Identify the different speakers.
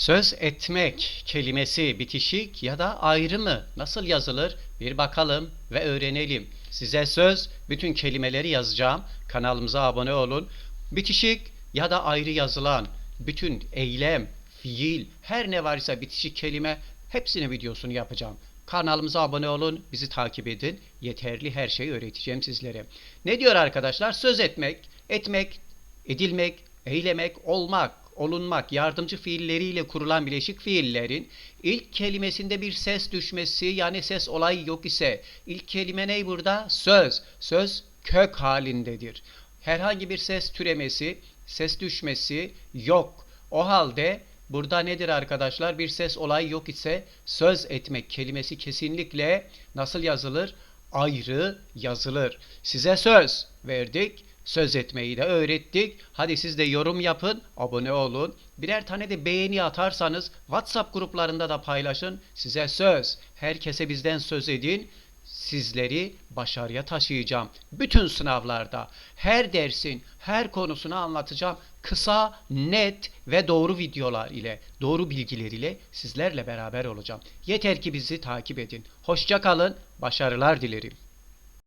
Speaker 1: Söz etmek kelimesi bitişik ya da ayrı mı? Nasıl yazılır? Bir bakalım ve öğrenelim. Size söz bütün kelimeleri yazacağım. Kanalımıza abone olun. Bitişik ya da ayrı yazılan bütün eylem, fiil, her ne varsa bitişik kelime hepsini videosunu yapacağım. Kanalımıza abone olun, bizi takip edin. Yeterli her şeyi öğreteceğim sizlere. Ne diyor arkadaşlar? Söz etmek, etmek, edilmek, eylemek, olmak, olunmak, yardımcı fiilleriyle kurulan bileşik fiillerin ilk kelimesinde bir ses düşmesi yani ses olayı yok ise ilk kelime ne burada? Söz. Söz kök halindedir. Herhangi bir ses türemesi, ses düşmesi yok. O halde burada nedir arkadaşlar? Bir ses olayı yok ise söz etmek kelimesi kesinlikle nasıl yazılır? Ayrı yazılır. Size söz verdik. Söz etmeyi de öğrettik. Hadi siz de yorum yapın, abone olun. Birer tane de beğeni atarsanız WhatsApp gruplarında da paylaşın. Size söz. Herkese bizden söz edin. Sizleri başarıya taşıyacağım. Bütün sınavlarda her dersin her konusunu anlatacağım. Kısa, net ve doğru videolar ile, doğru bilgiler ile sizlerle beraber olacağım. Yeter ki bizi takip edin. Hoşça kalın, başarılar dilerim.